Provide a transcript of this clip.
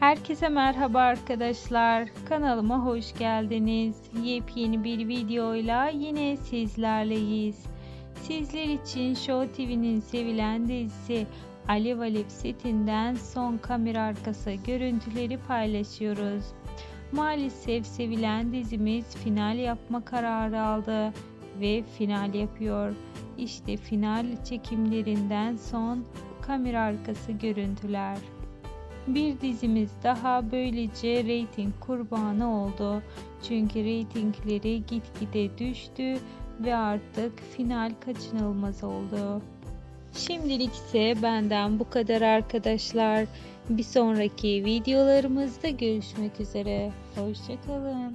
Herkese merhaba arkadaşlar. Kanalıma hoş geldiniz. Yepyeni bir videoyla yine sizlerleyiz. Sizler için Show TV'nin sevilen dizisi Alev Alev setinden son kamera arkası görüntüleri paylaşıyoruz. Maalesef sevilen dizimiz final yapma kararı aldı ve final yapıyor. İşte final çekimlerinden son kamera arkası görüntüler. Bir dizimiz daha böylece reyting kurbanı oldu. Çünkü reytingleri gitgide düştü ve artık final kaçınılmaz oldu. Şimdilik ise benden bu kadar arkadaşlar. Bir sonraki videolarımızda görüşmek üzere. Hoşçakalın.